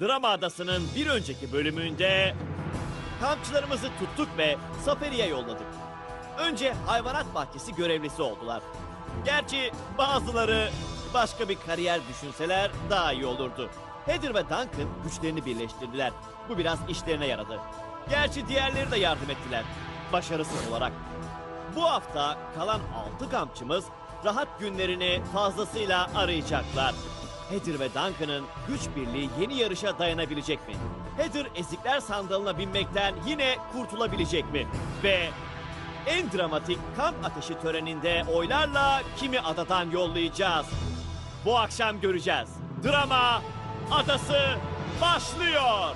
Drama Adası'nın bir önceki bölümünde kampçılarımızı tuttuk ve safariye yolladık. Önce hayvanat bahçesi görevlisi oldular. Gerçi bazıları başka bir kariyer düşünseler daha iyi olurdu. Heather ve Duncan güçlerini birleştirdiler. Bu biraz işlerine yaradı. Gerçi diğerleri de yardım ettiler. Başarısız olarak. Bu hafta kalan 6 kampçımız rahat günlerini fazlasıyla arayacaklar. Heather ve Duncan'ın güç birliği yeni yarışa dayanabilecek mi? Heather ezikler sandalına binmekten yine kurtulabilecek mi? Ve en dramatik kamp ateşi töreninde oylarla kimi adadan yollayacağız? Bu akşam göreceğiz. Drama Adası başlıyor.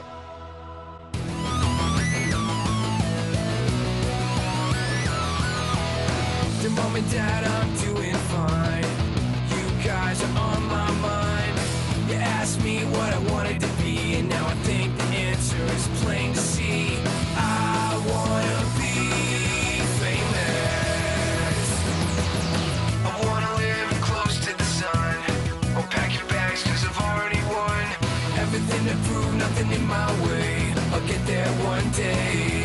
The mom and I'm doing fine. You guys are on my mind. Asked me what I wanted to be, and now I think the answer is plain to see. I wanna be famous. I wanna live close to the sun. Oh, pack your bags, cause I've already won. Everything to prove, nothing in my way. I'll get there one day.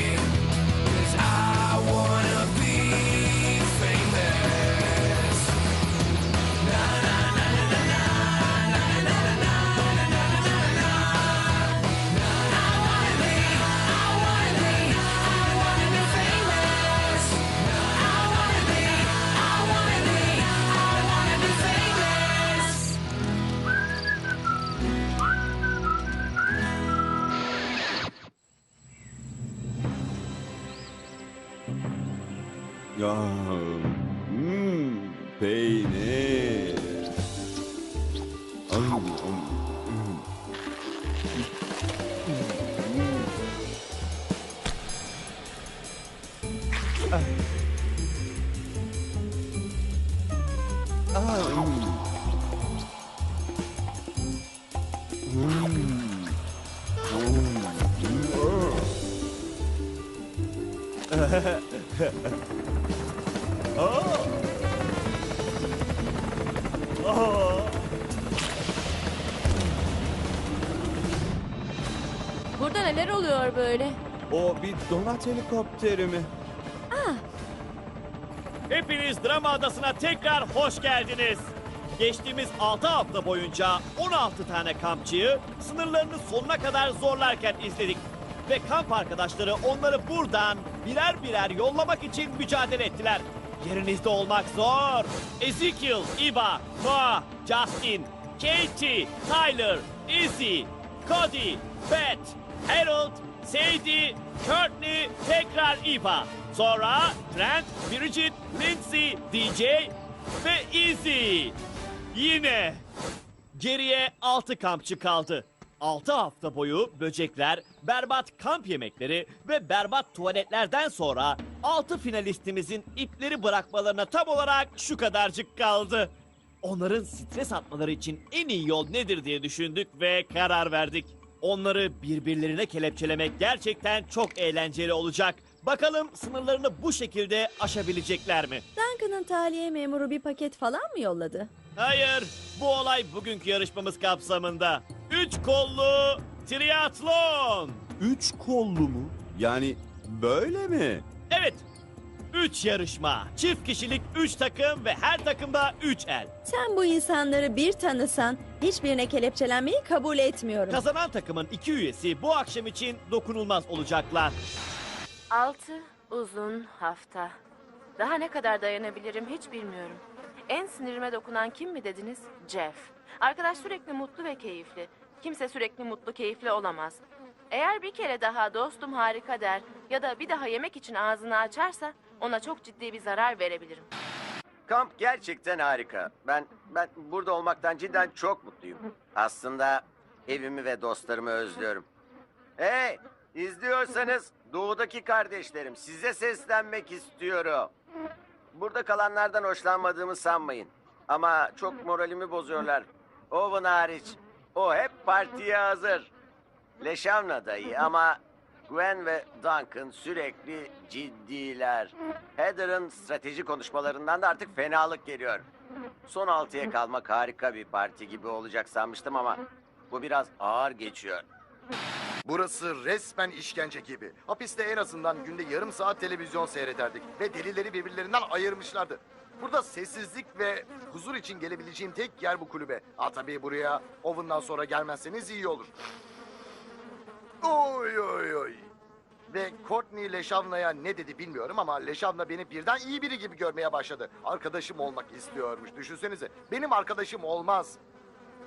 Böyle? O bir donat helikopteri mi? Hepiniz Drama Adası'na tekrar hoş geldiniz. Geçtiğimiz 6 hafta boyunca 16 tane kampçıyı sınırlarını sonuna kadar zorlarken izledik. Ve kamp arkadaşları onları buradan birer birer yollamak için mücadele ettiler. Yerinizde olmak zor. Ezekiel, Iba, Noah, Justin, Katie, Tyler, Izzy, Cody, Beth, Harold, Sadie, Courtney, tekrar Iba. Sonra Trent, Bridget, Lindsay, DJ ve Izzy. Yine geriye 6 kampçı kaldı. 6 hafta boyu böcekler, berbat kamp yemekleri ve berbat tuvaletlerden sonra 6 finalistimizin ipleri bırakmalarına tam olarak şu kadarcık kaldı. Onların stres atmaları için en iyi yol nedir diye düşündük ve karar verdik. Onları birbirlerine kelepçelemek gerçekten çok eğlenceli olacak. Bakalım sınırlarını bu şekilde aşabilecekler mi? Duncan'ın tahliye memuru bir paket falan mı yolladı? Hayır, bu olay bugünkü yarışmamız kapsamında. Üç kollu triatlon. Üç kollu mu? Yani böyle mi? Evet, üç yarışma. Çift kişilik üç takım ve her takımda üç el. Sen bu insanları bir tanısan hiçbirine kelepçelenmeyi kabul etmiyorum. Kazanan takımın iki üyesi bu akşam için dokunulmaz olacaklar. Altı uzun hafta. Daha ne kadar dayanabilirim hiç bilmiyorum. En sinirime dokunan kim mi dediniz? Jeff. Arkadaş sürekli mutlu ve keyifli. Kimse sürekli mutlu keyifli olamaz. Eğer bir kere daha dostum harika der ya da bir daha yemek için ağzını açarsa ona çok ciddi bir zarar verebilirim. Kamp gerçekten harika. Ben ben burada olmaktan cidden çok mutluyum. Aslında evimi ve dostlarımı özlüyorum. Hey, izliyorsanız doğudaki kardeşlerim size seslenmek istiyorum. Burada kalanlardan hoşlanmadığımı sanmayın. Ama çok moralimi bozuyorlar. Owen hariç. O hep partiye hazır. Leşavna da iyi ama Gwen ve Duncan sürekli ciddiler. Heather'ın strateji konuşmalarından da artık fenalık geliyor. Son altıya kalmak harika bir parti gibi olacak sanmıştım ama Bu biraz ağır geçiyor. Burası resmen işkence gibi. Hapiste en azından günde yarım saat televizyon seyrederdik ve delileri birbirlerinden ayırmışlardı. Burada sessizlik ve huzur için gelebileceğim tek yer bu kulübe. Ha tabii buraya Owen'dan sonra gelmezseniz iyi olur. Oy oy oy. Ve Courtney Leşavna'ya ne dedi bilmiyorum ama Leşavna beni birden iyi biri gibi görmeye başladı. Arkadaşım olmak istiyormuş. Düşünsenize. Benim arkadaşım olmaz.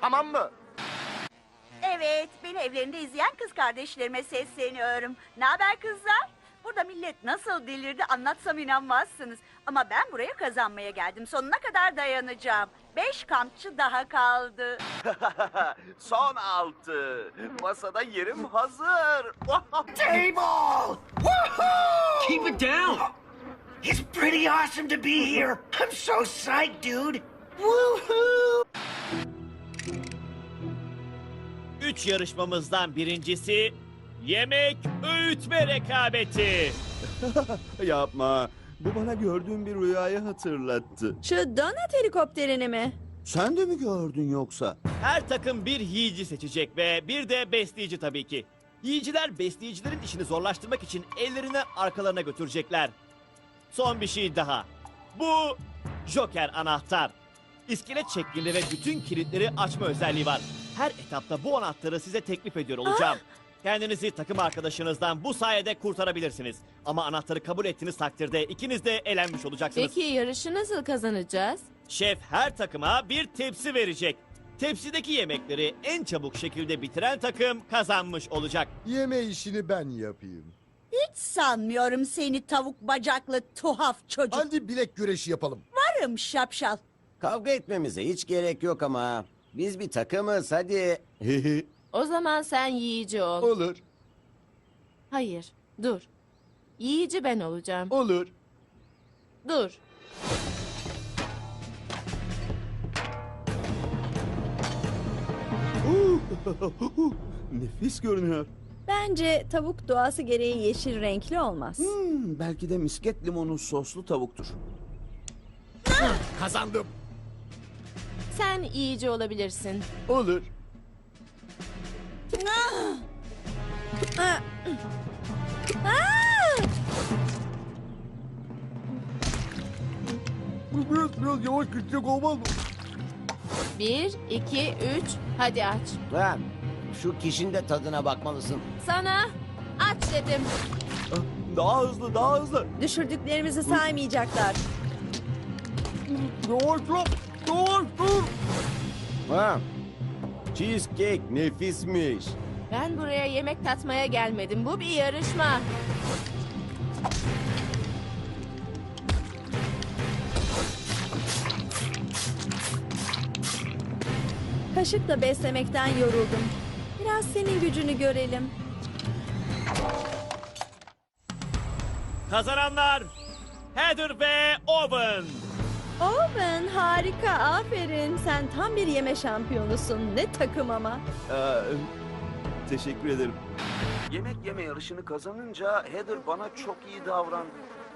Tamam mı? Evet, beni evlerinde izleyen kız kardeşlerime sesleniyorum. Ne haber kızlar? Burada millet nasıl delirdi anlatsam inanmazsınız. Ama ben buraya kazanmaya geldim. Sonuna kadar dayanacağım. Beş kampçı daha kaldı. Son altı. Masada yerim hazır. Table! Woohoo! Keep it down! It's pretty awesome to be here. I'm so psyched, dude. Woohoo! Üç yarışmamızdan birincisi yemek öğütme rekabeti. Yapma. Bu bana gördüğüm bir rüyayı hatırlattı. Şu donat helikopterini mi? Sen de mi gördün yoksa? Her takım bir yiyici seçecek ve bir de besleyici tabii ki. Yiyiciler besleyicilerin işini zorlaştırmak için ellerini arkalarına götürecekler. Son bir şey daha. Bu Joker anahtar. İskelet şeklinde ve bütün kilitleri açma özelliği var. Her etapta bu anahtarı size teklif ediyor olacağım. Kendinizi takım arkadaşınızdan bu sayede kurtarabilirsiniz. Ama anahtarı kabul ettiğiniz takdirde ikiniz de elenmiş olacaksınız. Peki yarışı nasıl kazanacağız? Şef her takıma bir tepsi verecek. Tepsideki yemekleri en çabuk şekilde bitiren takım kazanmış olacak. Yeme işini ben yapayım. Hiç sanmıyorum seni tavuk bacaklı tuhaf çocuk. Hadi bilek güreşi yapalım. Varım şapşal. Kavga etmemize hiç gerek yok ama. Biz bir takımız hadi. O zaman sen yiyici ol. Olur, Hayır, dur. Yiyici ben olacağım. olur. Dur. Nefis görünüyor. Bence tavuk doğası gereği yeşil renkli olmaz. Hmm, belki de misket limonu soslu tavuktur. Kazandım. Sen yiyici olabilirsin. Olur. Biraz biraz yavaş gidecek olmaz mı? Bir, iki, üç. Hadi aç. Ha, şu kişinin de tadına bakmalısın. Sana aç dedim. Ah, Daha hızlı, daha hızlı. Düşürdüklerimizi saymayacaklar. Yavaş yap. Yavaş dur. Ha. Cheesecake nefismiş. Ben buraya yemek tatmaya gelmedim. Bu bir yarışma. Kaşıkla beslemekten yoruldum. Biraz senin gücünü görelim. Kazananlar Heather ve Owen. Owen harika aferin. Sen tam bir yeme şampiyonusun. Ne takım ama. Ee, teşekkür ederim. Yemek yeme yarışını kazanınca Heather bana çok iyi davrandı.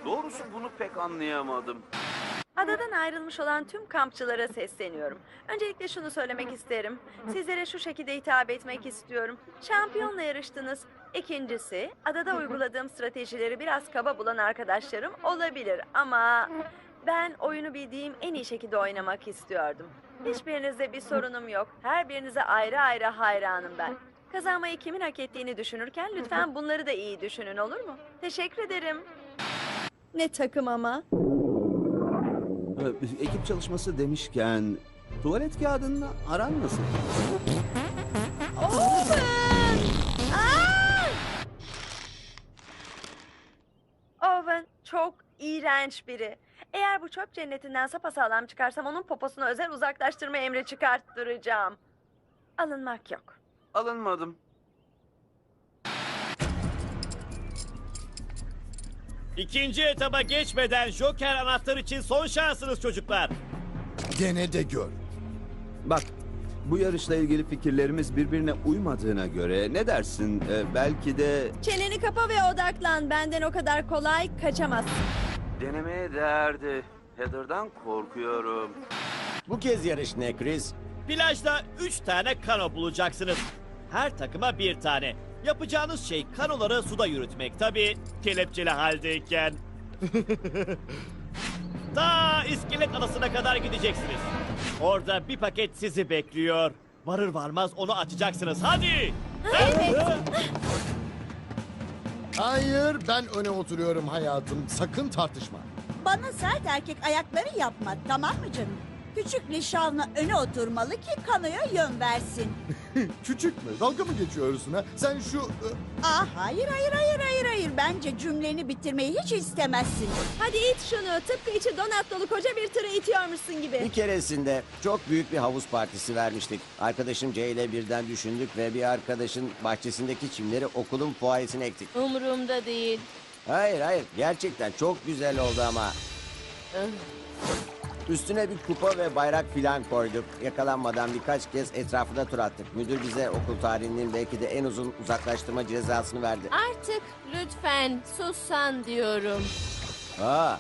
Doğrusu bunu pek anlayamadım. Adadan ayrılmış olan tüm kampçılara sesleniyorum. Öncelikle şunu söylemek isterim. Sizlere şu şekilde hitap etmek istiyorum. Şampiyonla yarıştınız. İkincisi, adada uyguladığım stratejileri biraz kaba bulan arkadaşlarım olabilir ama ben oyunu bildiğim en iyi şekilde oynamak istiyordum. Hiçbirinizde bir sorunum yok. Her birinize ayrı ayrı hayranım ben. Kazanmayı kimin hak ettiğini düşünürken lütfen bunları da iyi düşünün olur mu? Teşekkür ederim. Ne takım ama. Ee, ekip çalışması demişken tuvalet kağıdınla aran nasıl? Owen! Aa! Owen çok iğrenç biri. Eğer bu çöp cennetinden sapasağlam çıkarsam onun poposuna özel uzaklaştırma emri çıkarttıracağım. Alınmak yok. Alınmadım. İkinci etaba geçmeden Joker anahtar için son şansınız çocuklar. Dene de gör. Bak, bu yarışla ilgili fikirlerimiz birbirine uymadığına göre ne dersin? Ee, belki de Çeneni kapa ve odaklan. Benden o kadar kolay kaçamazsın. Denemeye değerdi. Heather'dan korkuyorum. Bu kez yarış ne Chris? Plajda 3 tane kano bulacaksınız. Her takıma bir tane. Yapacağınız şey kanoları suda yürütmek tabii kelepçeli haldeyken. Ta iskelet adasına kadar gideceksiniz. Orada bir paket sizi bekliyor. Varır varmaz onu açacaksınız. Hadi! Hayır ben öne oturuyorum hayatım. Sakın tartışma. Bana sert erkek ayakları yapma tamam mı canım? Küçük nişanlı öne oturmalı ki kanoya yön versin. Küçük mü? Dalga mı geçiyorsun ha? Sen şu... e, Ah hayır hayır hayır hayır hayır. Bence cümleni bitirmeyi hiç istemezsin. Hadi it şunu. Tıpkı içi donat dolu koca bir tırı itiyormuşsun gibi. Bir keresinde çok büyük bir havuz partisi vermiştik. Arkadaşım C ile birden düşündük ve bir arkadaşın bahçesindeki çimleri okulun fuayesine ektik. Umurumda değil. Hayır hayır gerçekten çok güzel oldu ama. Üstüne bir kupa ve bayrak filan koyduk. Yakalanmadan birkaç kez etrafında tur attık. Müdür bize okul tarihinin belki de en uzun uzaklaştırma cezasını verdi. Artık lütfen sussan diyorum. Aa,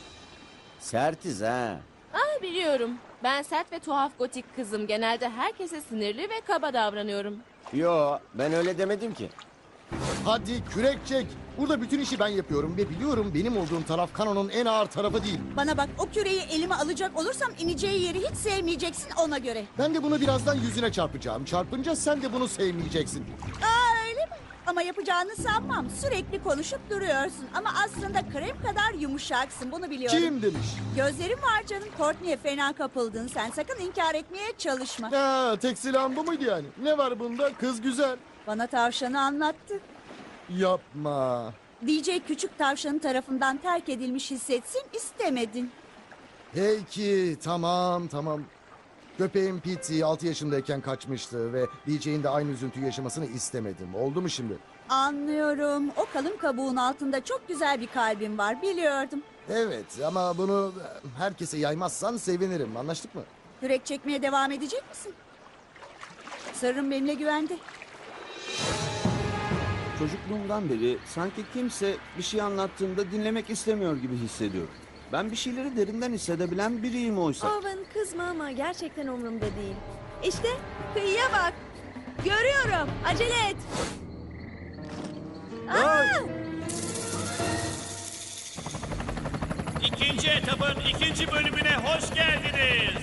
sertiz ha. Ah biliyorum. Ben sert ve tuhaf gotik kızım. Genelde herkese sinirli ve kaba davranıyorum. Yo ben öyle demedim ki. Hadi kürek çek. Burada bütün işi ben yapıyorum ve biliyorum benim olduğum taraf kanonun en ağır tarafı değil. Bana bak o küreyi elime alacak olursam ineceği yeri hiç sevmeyeceksin ona göre. Ben de bunu birazdan yüzüne çarpacağım. Çarpınca sen de bunu sevmeyeceksin. Aa öyle mi? Ama yapacağını sanmam. Sürekli konuşup duruyorsun. Ama aslında krem kadar yumuşaksın. Bunu biliyorum. Kim demiş? Gözlerin var canım. Courtney'e fena kapıldın sen. Sakın inkar etmeye çalışma. Ha, tek silahın bu muydu yani? Ne var bunda? Kız güzel. Bana tavşanı anlattı. Yapma. DJ küçük tavşanın tarafından terk edilmiş hissetsin istemedin. Peki tamam tamam. Köpeğim Pete 6 yaşındayken kaçmıştı ve DJ'in de aynı üzüntü yaşamasını istemedim. Oldu mu şimdi? Anlıyorum. O kalın kabuğun altında çok güzel bir kalbin var biliyordum. Evet ama bunu herkese yaymazsan sevinirim. Anlaştık mı? Yürek çekmeye devam edecek misin? Sırrım benimle güvende. Çocukluğumdan beri sanki kimse bir şey anlattığımda dinlemek istemiyor gibi hissediyorum. Ben bir şeyleri derinden hissedebilen biriyim oysa. Owen kızma ama gerçekten umurumda değil. İşte kıyıya bak. Görüyorum. Acele et. Aa! İkinci etapın ikinci bölümüne hoş geldiniz.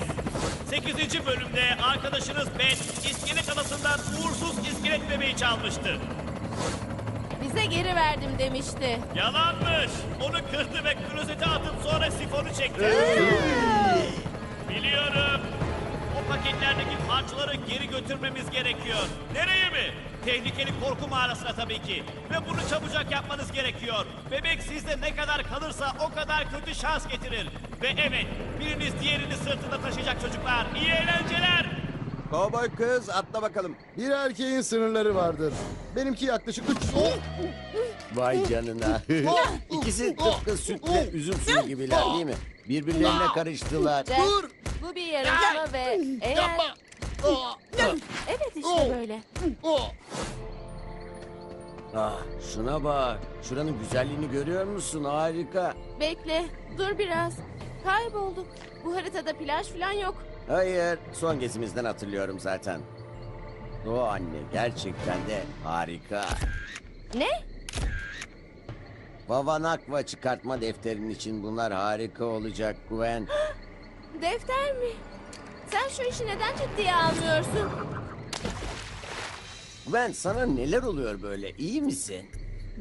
Sekizinci bölümde arkadaşınız Beth iskelet adasından uğursuz iskelet bebeği çalmıştı. Bize geri verdim demişti. Yalanmış. Onu kırdı ve klozete atıp sonra sifonu çekti. Biliyorum. O paketlerdeki parçaları geri götürmemiz gerekiyor. Nereye mi? Tehlikeli korku mağarasına tabii ki. Ve bunu çabucak yapmanız gerekiyor. Bebek sizde ne kadar kalırsa o kadar kötü şans getirir. Ve evet, biriniz diğerini sırtında taşıyacak çocuklar. İyi eğlenceler. Kovboy kız atla bakalım. Bir erkeğin sınırları vardır. Benimki yaklaşık 3... Vay canına. İkisi tıpkı sütle üzüm suyu gibiler değil mi? Birbirlerine karıştılar. Jack, bu bir yarışma ve eğer... Evet işte böyle. Ah, şuna bak. Şuranın güzelliğini görüyor musun? Harika. Bekle, dur biraz. Kaybolduk. Bu haritada plaj falan yok. Hayır, son gezimizden hatırlıyorum zaten. O anne gerçekten de harika. Ne? Vavanakva çıkartma defterin için bunlar harika olacak Gwen. Defter mi? Sen şu işi neden ciddiye almıyorsun? Gwen sana neler oluyor böyle? İyi misin?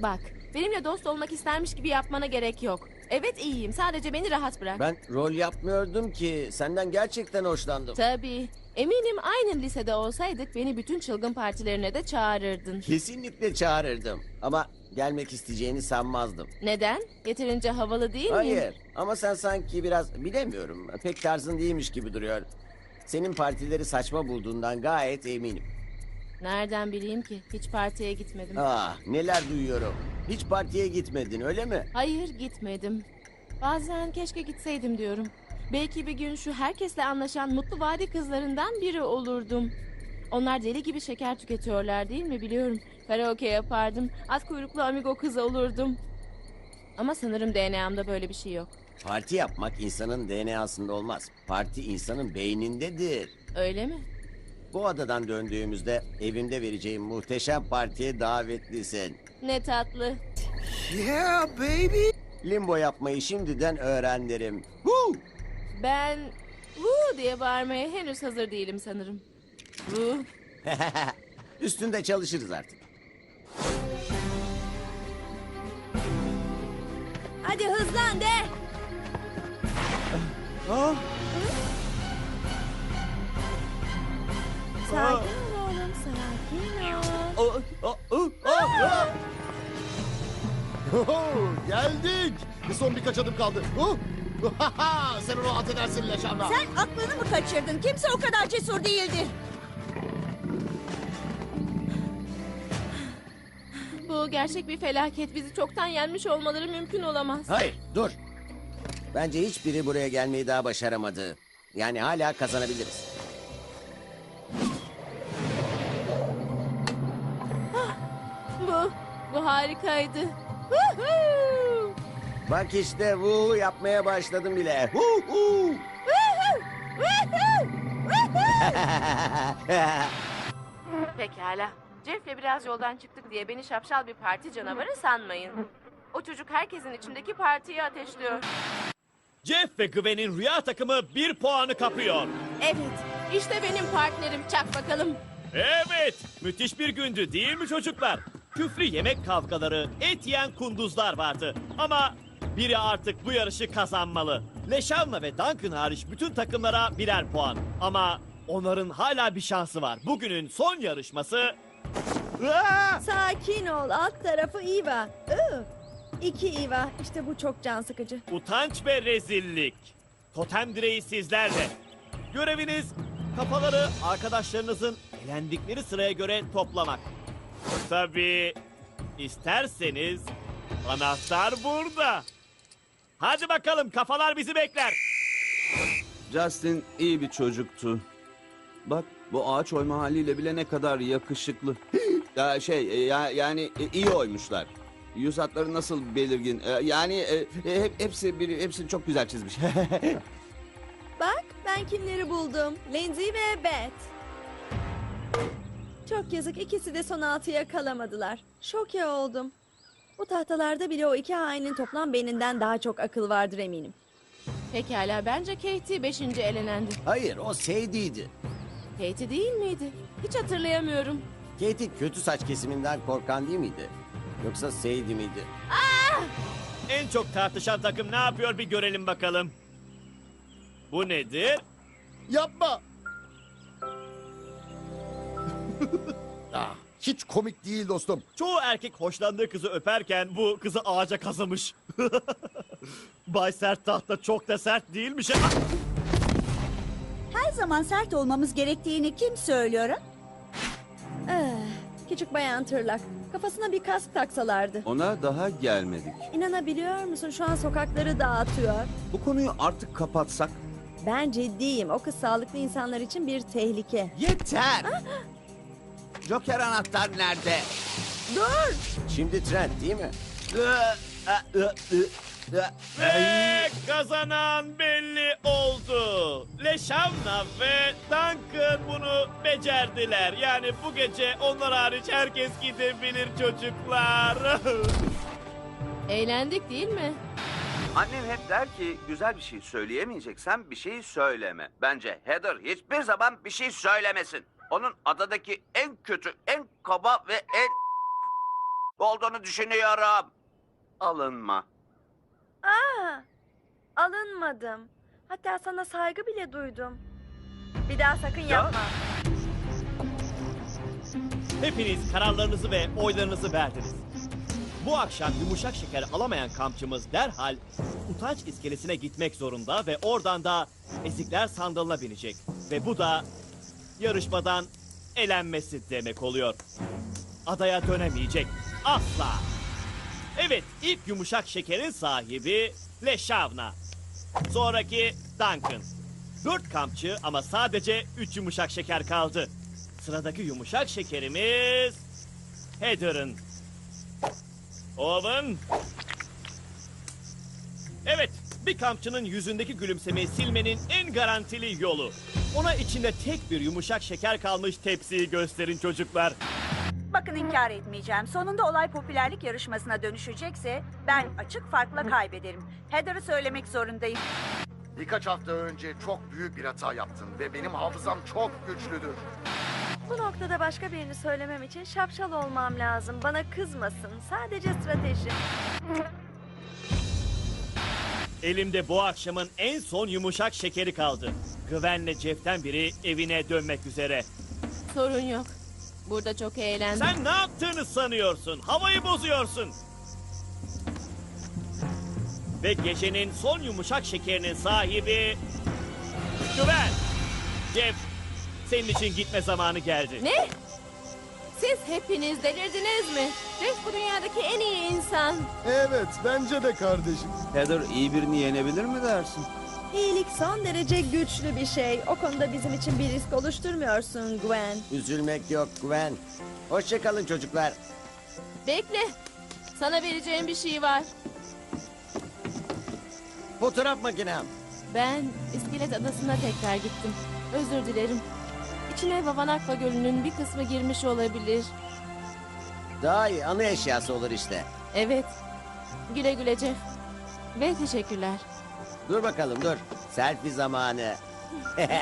Bak, benimle dost olmak istermiş gibi yapmana gerek yok. Evet iyiyim, sadece beni rahat bırak. Ben rol yapmıyordum ki. Senden gerçekten hoşlandım. Tabii. Eminim aynı lisede olsaydık beni bütün çılgın partilerine de çağırırdın. Kesinlikle çağırırdım. Ama gelmek isteyeceğini sanmazdım. Neden? Yeterince havalı değil miyim? Hayır ama sen sanki biraz bilemiyorum. Pek tarzın değilmiş gibi duruyor. Senin partileri saçma bulduğundan gayet eminim. Nereden bileyim ki? Hiç partiye gitmedim. Ah neler duyuyorum. Hiç partiye gitmedin öyle mi? Hayır gitmedim. Bazen keşke gitseydim diyorum. Belki bir gün şu herkesle anlaşan mutlu vadi kızlarından biri olurdum. Onlar deli gibi şeker tüketiyorlar değil mi biliyorum. Karaoke yapardım. At kuyruklu amigo kızı olurdum. Ama sanırım DNA'mda böyle bir şey yok. Parti yapmak insanın DNA'sında olmaz. Parti insanın beynindedir. Öyle mi? Bu adadan döndüğümüzde evimde vereceğim muhteşem partiye davetlisin. Ne tatlı. Yeah, baby. Limbo yapmayı şimdiden öğrenirim. Ben Woo diye bağırmaya henüz hazır değilim sanırım. Woo. Üstünde çalışırız artık. Hadi hızlan de. Ah, Sakin ol oğlum sakin ol. ah, ah, ah, ah. Oho, geldik. Bir son birkaç adım kaldı. Huh! Sen onu at edersin Leşanla. Sen aklını mı kaçırdın? Kimse o kadar cesur değildir. Bu gerçek bir felaket. Bizi çoktan yenmiş olmaları mümkün olamaz. Hayır, dur. Bence hiçbiri buraya gelmeyi daha başaramadı. Yani hala kazanabiliriz. Bu, harikaydı. Bak işte bu yapmaya başladım bile. Hu hu. Pekala. Jeff'le biraz yoldan çıktık diye beni şapşal bir parti canavarı sanmayın. O çocuk herkesin içindeki partiyi ateşliyor. Jeff ve Gwen'in rüya takımı bir puanı kapıyor. Evet, işte benim partnerim. Çak bakalım. Evet, müthiş bir gündü değil mi çocuklar? Küflü yemek kavgaları, et yiyen kunduzlar vardı. Ama biri artık bu yarışı kazanmalı. Leşanla ve Duncan hariç bütün takımlara birer puan. Ama onların hala bir şansı var. Bugünün son yarışması... Aa! Sakin ol alt tarafı Iva. Iı. İki Iva işte bu çok can sıkıcı. Utanç ve rezillik. Totem direği sizlerle. Göreviniz kafaları arkadaşlarınızın elendikleri sıraya göre toplamak. Tabii isterseniz anahtar burada. Hadi bakalım kafalar bizi bekler. Justin iyi bir çocuktu. Bak bu ağaç oyma haliyle bile ne kadar yakışıklı. ya şey e, ya, yani e, iyi oymuşlar. Yüz hatları nasıl belirgin. E, yani hep, hepsi bir, hepsini çok güzel çizmiş. Bak ben kimleri buldum. Lindsay ve Beth. Çok yazık ikisi de son altıya kalamadılar. Şoke oldum. Bu tahtalarda bile o iki hainin toplam beyninden daha çok akıl vardır eminim. Pekala, bence Katie beşinci elenendi. Hayır, o Sadie'ydi. Katie değil miydi? Hiç hatırlayamıyorum. Katie kötü saç kesiminden korkan değil miydi? Yoksa Sadie miydi? En çok tartışan takım ne yapıyor bir görelim bakalım. Bu nedir? Yapma. Ah, hiç komik değil dostum. Çoğu erkek hoşlandığı kızı öperken bu kızı ağaca kazımış. Bay Sert Tahta çok da sert değilmiş. Ah! Her zaman sert olmamız gerektiğini kim söylüyor? ha? Eh, küçük bayan tırlak. Kafasına bir kask taksalardı. Ona daha gelmedik. İnanabiliyor musun şu an sokakları dağıtıyor. Bu konuyu artık kapatsak. Ben ciddiyim. O kız sağlıklı insanlar için bir tehlike. Yeter. Joker anahtar nerede? Dur! Şimdi trend değil mi? Ve kazanan belli oldu. Leşavna ve Duncan bunu becerdiler. Yani bu gece onlar hariç herkes gidebilir çocuklar. Eğlendik değil mi? Annem hep der ki güzel bir şey söyleyemeyeceksen bir şey söyleme. Bence Heather hiçbir zaman bir şey söylemesin. Onun adadaki en kötü, en kaba ve en olduğunu düşünüyorum. Alınma. Aa, alınmadım. Hatta sana saygı bile duydum. Bir daha sakın yapma. Hepiniz kararlarınızı ve oylarınızı verdiniz. Bu akşam yumuşak şeker alamayan kampçımız derhal utanç iskelesine gitmek zorunda ve oradan da ezikler sandalına binecek. Ve bu da yarışmadan elenmesi demek oluyor. Adaya dönemeyecek. Asla. Evet, ilk yumuşak şekerin sahibi Leşavna. Sonraki Duncan. Dört kampçı ama sadece üç yumuşak şeker kaldı. Sıradaki yumuşak şekerimiz... Heather'ın. Owen. Evet, bir kampçının yüzündeki gülümsemeyi silmenin en garantili yolu. Ona içinde tek bir yumuşak şeker kalmış tepsiyi gösterin çocuklar. Bakın inkar etmeyeceğim. Sonunda olay popülerlik yarışmasına dönüşecekse ben açık farkla kaybederim. Heather'ı söylemek zorundayım. Birkaç hafta önce çok büyük bir hata yaptın ve benim hafızam çok güçlüdür. Bu noktada başka birini söylemem için şapşal olmam lazım. Bana kızmasın. Sadece strateji. Elimde bu akşamın en son yumuşak şekeri kaldı. Gwen'le Jeff'ten biri evine dönmek üzere. Sorun yok. Burada çok eğlendim. Sen ne yaptığını sanıyorsun? Havayı bozuyorsun. Ve gecenin son yumuşak şekerinin sahibi... Güven! Jeff, senin için gitme zamanı geldi. Ne? Siz hepiniz delirdiniz mi? Jeff bu dünyadaki en iyi insan. Evet, bence de kardeşim. Heather iyi birini yenebilir mi dersin? İyilik son derece güçlü bir şey. O konuda bizim için bir risk oluşturmuyorsun Gwen. Üzülmek yok Gwen. Hoşçakalın çocuklar. Bekle. Sana vereceğim bir şey var. Fotoğraf makinem. Ben İskelet Adası'na tekrar gittim. Özür dilerim. İçine Vavanakva Gölü'nün bir kısmı girmiş olabilir. Daha iyi anı eşyası olur işte. Evet. Güle güle Jeff. Ve teşekkürler. Dur bakalım dur. Selfie zamanı.